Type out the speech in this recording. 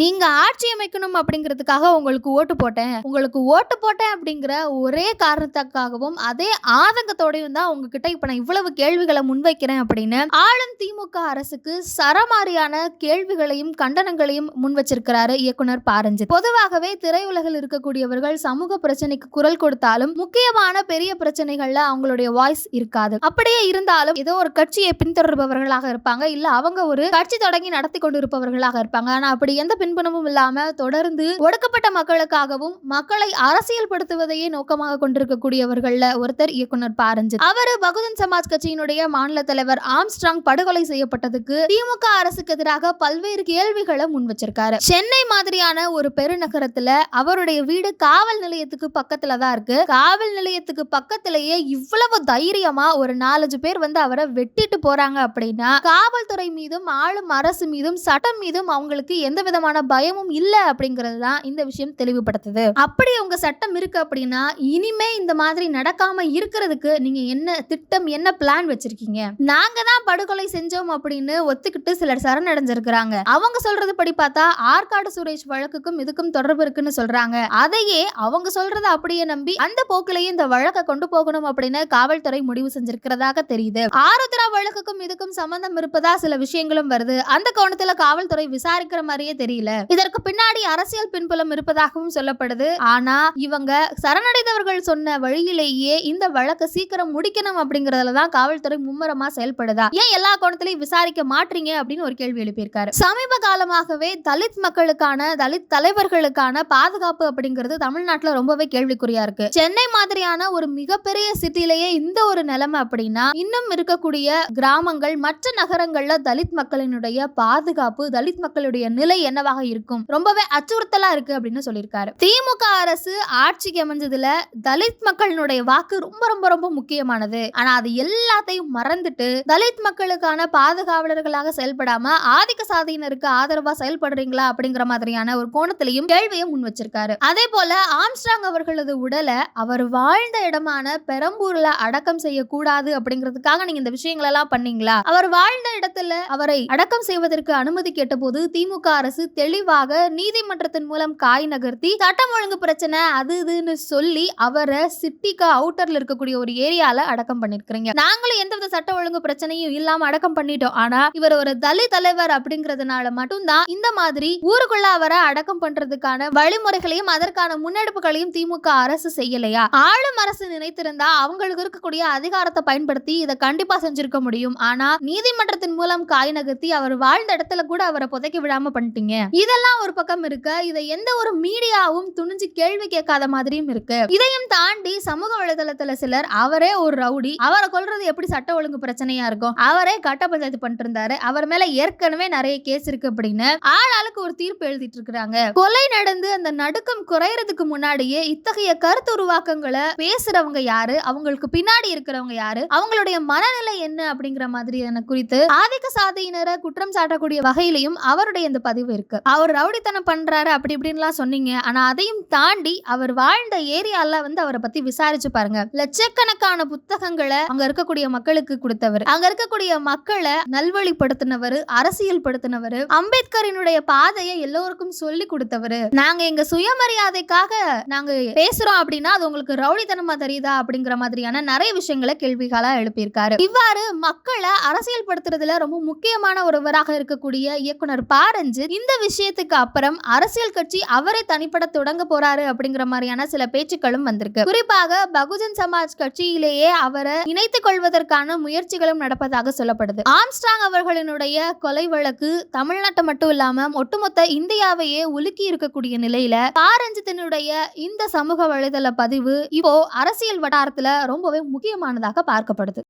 நீங்க ஆட்சி அமைக்கணும் அப்படிங்கிறதுக்காக உங்களுக்கு ஓட்டு போட்டேன். உங்களுக்கு ஓட்டு போட்டேன் அப்படிங்கிற ஒரே காரணத்துக்காகவும் அதே ஆதங்கத்தோடையும் தான் உங்ககிட்ட இப்ப நான் இவ்வளவு கேள்விகளை முன்வைக்கிறேன் அப்படின்னு ஆளும் திமுக அரசுக்கு சரமாரியான கேள்விகளையும் கண்டனங்களையும் முன் வச்சிருக்கிறாரு இயக்குனர் பாரஞ்சித். பொதுவாகவே திரையுலகில் இருக்கக்கூடியவர்கள் சமூக பிரச்சனைக்கு குரல் கொடுத்தாலும் முக்கியமான பெரிய பிரச்சனைகள்ல அவங்களுடைய வாய்ஸ் இருக்காது. அப்படியே இருந்தாலும் ஏதோ ஒரு கட்சியை பின்தொடர்பவர்களாக இருப்பாங்க. இல்ல அவங்க ஒரு கட்சி தொடங்கி நடத்தி கொண்டு இருப்பவர்களாக இருப்பாங்க. ஆனா அப்படி எந்த பின்புலமும் இல்லாம தொடர்ந்து ஒடுக்கப்பட்ட மக்களுக்காகவும் மக்களை அரசியல் படுத்துவதையே நோக்கமாக கொண்டிருக்கக்கூடியவர்கள் ஒருத்தர் இயக்குனர் பாரஞ்சித். அவர் பகுஜன் சமாஜ் கட்சியினுடைய மாநில தலைவர் ஆம்ஸ்ட்ராங் படுகொலை செய்யப்பட்டதுக்கு திமுக அரசுக்கு எதிராக பல்வேறு கேள்விகளை முன் வச்சிருக்காரு. சென்னை மாதிரியான ஒரு பெருநகரத்துல அவருடைய வீடு காவல் நிலையத்துக்கு பக்கத்துல தான் இருக்கு. காவல் நிலையத்துக்கு பக்கத்திலேயே இவ்வளவு தைரியமா ஒரு நாலஞ்சு பேர் வந்து அவரை வெட்டிட்டு போறாங்க அப்படின்னா காவல்துறை மீதும் ஆளும் அரசு மீதும் சட்டம் மீதும் அவங்களுக்கு எந்த விதமான பயமும் இல்ல அப்படிங்கிறது தான் இந்த விஷயம் தெளிவுபடுத்துது. அப்படி உங்க சட்டம் இருக்கு அப்படின்னா இனிமே இந்த மாதிரி நடக்காம இருக்கிறதுக்கு நீங்க என்ன திட்டம் என்ன பிளான் வச்சிருக்கீங்க? நாங்க தான் படுகொலை செஞ்சோம் அப்படின்னு ஒத்துக்கிட்டு சிலர் சரணடைஞ்சிருக்கிறாங்க. அவங்க சொல்றது படி பார்த்தா ஆற்காடு சுரேஷ் வழக்குக்கும் இதுக்கும் தொடர்பு இருக்குன்னு சொல்றாங்க. அதையே அவங்க சொல்றத அப்படியே நம்பி அந்த போக்கிலேயே இந்த வழக்கை கொண்டு போகணும் அப்படின்னு காவல்துறை முடிவு செஞ்சிருக்கிறதாக தெரியுது. ஆருத்ரா வழக்குக்கும் இதுக்கும் சம்பந்தம் இருப்பதா சில விஷயங்களும் வருது. அந்த கோணத்துல காவல்துறை விசாரிக்கிற மாதிரியே தெரியல. இதற்கு பின்னாடி அரசியல் பின்புலம் இருப்பதாகவும் சொல்லப்படுது. ஆனா இவங்க சரணடைந்தவர்கள் சொன்ன வழியிலேயே இந்த வழக்கு சீக்கிரம் முடிக்கணும் அப்படிங்கறதுல தான் காவல்துறை மும்முரமா செயல்படுதா? ஏன் எல்லா கோணத்திலையும் விசாரிக்க மாட்டீங்க? அப்படின்னு ஒரு கேள்வி எழுப்பியிருக்காரு. சமீப காலமாகவே தலித் மக்களுக்கான தலித் தலைவர்களுக்கான பாதுகாப்பு அப்படிங்கிறது தமிழ்நாட்டுல ரொம்பவே கேள்விக்குறியா இருக்கு. சென்னை மாதிரியான ஒரு மிகப்பெரிய சிட்டிலேயே இந்த ஒரு நிலைமை அப்படின்னா இன்னும் இருக்கக்கூடிய கிராமங்கள் மற்ற நகரங்கள்ல தலித் மக்களினுடைய பாதுகாப்பு தலித் மக்களுடைய நிலை என்னவாக இருக்கும். ரொம்பவே அச்சுறுத்தலா இருக்கு அப்படின்னு சொல்லியிருக்காரு. திமுக அரசு ஆட்சிக்கு அமைஞ்சதுல தலித் மக்களினுடைய வாக்கு ரொம்ப ரொம்ப ரொம்ப முக்கியமானது. ஆனா அது எல்லாத்தையும் மறந்துட்டு தலித் மக்களுக்கான பாதுகாவலர்களாக செயல்படாம ஆதிக்க சாதியினருக்கு ஆதரவா செயல்படுறீங்களா அப்படிங்கிற மாதிரியான ஒரு கோணத்திலையும் கேள்வியை முன் வச்சிருக்காரு. அதே போல ஆம்ஸ்ட்ராங் அவர்களது உடலை அவர் வாழ்ந்த இடமான பெரம்பூர்ல அடக்கம் செய்யக்கூடாது அப்படிங்கிறதுக்காக நீங்க இந்த விஷயங்கள் எல்லாம் பண்ணீங்களா? அவர் வாழ்ந்த இடத்துல அவரை அடக்கம் செய்வதற்கு அனுமதி கேட்டபோது திமுக அரசு தெளிவாக நீதிமன்றத்தின் மூலம் காய் நகர்த்தி சட்டம் ஒழுங்கு பிரச்சனை அது இதுன்னு சொல்லி அவரை சிட்டிக்கு அவுட்டர்ல இருக்கக்கூடிய ஒரு ஏரியால அடக்கம் பண்ணிருக்கிறீங்க. நாங்களும் எந்தவித சட்ட ஒழுங்கு பிரச்சனையும் இல்லாம அடக்கம் பண்ணிட்டோம். ஆனா இவர் ஒரு தலித் தலைவர் அப்படிங்கறதுனால மட்டும்தான் இந்த மாதிரி ஊருக்குள்ள அவரை அடக்கம் பண்றதுக்கான வழிமுறைகளையும் அதற்கான முன்னெடுப்புகளையும் திமுக அரசு செய்யலையா? ஆளும் அரசு நினைத்திருந்தா அவங்களுக்கு இருக்கக்கூடிய அதிகாரத்தை பயன்படுத்தி இதை கண்டிப்பா செஞ்சிருக்க முடியும். ஆனா நீதிமன்றத்தின் மூலம் காய் நகர்த்தி அவர் வாழ்ந்த இடத்துல கூட அவரை புதைக்க விடாம பண்ணிட்டீங்க. இதெல்லாம் ஒரு பக்கம் இருக்க. இதை எந்த ஒரு மீடியாவும் துணிஞ்சு கேள்வி கேட்காத மாதிரியும் இருக்கு. இதையும் தாண்டி சமூக வலைதளத்துல சிலர் அவரே ஒரு ரவுடி. அவரை கொல்றது எப்படி சட்ட ஒழுங்கு பிரச்சனையா இருக்கும்? அவரே கட்ட பஞ்சாயத்து பண்ணிட்டு இருந்தாரு அவர் மேல ஏற்கனவே நிறைய கேஸ் இருக்கு அப்படின்னு ஆள் ஆளுக்கு ஒரு தீர்ப்பு எழுதிட்டு இருக்காங்க கொலை நடந்து அந்த நடுக்கம் குறையறதுக்கு முன்னாடியே இத்தகைய கருத்து உருவாக்கங்களை பேசுறவங்க யாரு? அவங்களுக்கு பின்னாடி இருக்கிறவங்க யாரு? அவங்களுடைய மனநிலை என்ன அப்படிங்கிற மாதிரியான குறித்து ஆதிக்க சாதியினரை குற்றம் சாட்டக்கூடிய வகையிலையும் அவருடைய இந்த பதிவு இருக்கு. அவர் ரவுடித்தனம் பண்றாரு அப்படி இப்படின்லாம் சொன்னீங்க. ஆனா அதையும் தாண்டி அவர் வாழ்ந்த ஏரியால வந்து அவரை பத்தி விசாரிச்சு பாருங்க. லட்சக்கணக்கான புத்தகங்களை அங்க இருக்கக்கூடிய மக்களுக்கு கொடுத்தவர். அங்க இருக்கக்கூடிய மக்களை நல்வழிப்படுத்தினவர் அரசியல் படுத்தினவர் அம்பேத்கரினுடைய பாதையை எல்லோருக்கும் சொல்லி கொடுத்தவர். நாங்க எங்க சுயமரியாதைக்காக நாங்க பேசுறோம் அப்படின்னா அது உங்களுக்கு ரவுடித்தனமா தெரியுதா அப்படிங்கிற மாதிரியான நிறைய விஷயங்களை கேள்விகளா எழுப்பியிருக்காரு. இவ்வாறு மக்களை அரசியல் படுத்துறதுல ரொம்ப முக்கியமான ஒருவராக இருக்கக்கூடிய இயக்குனர் பாரஞ்சு இந்த விஷயத்துக்கு அப்புறம் அரசியல் கட்சி அவரை தனிப்பட தொடங்க போறாரு அப்படிங்கிற மாதிரியான சில பேச்சுக்களும் வந்திருக்கு. குறிப்பாக பகுஜன் சமாஜ் கட்சியிலேயே அவரை இணைத்துக் கொள்வதற்கான முயற்சிகளும் நடப்பதாக சொல்லப்படுது. ஆம்ஸ்டாங் அவர்களினுடைய கொலை வழக்கு தமிழ்நாட்டை மட்டும் இல்லாம ஒட்டுமொத்த இந்தியாவையே உலுக்கி இருக்கக்கூடிய நிலையில பாரஞ்சித்தினுடைய இந்த சமூக வலைதள பதிவு இப்போ அரசியல் வட்டாரத்துல ரொம்பவே முக்கியமானதாக பார்க்கப்படுது.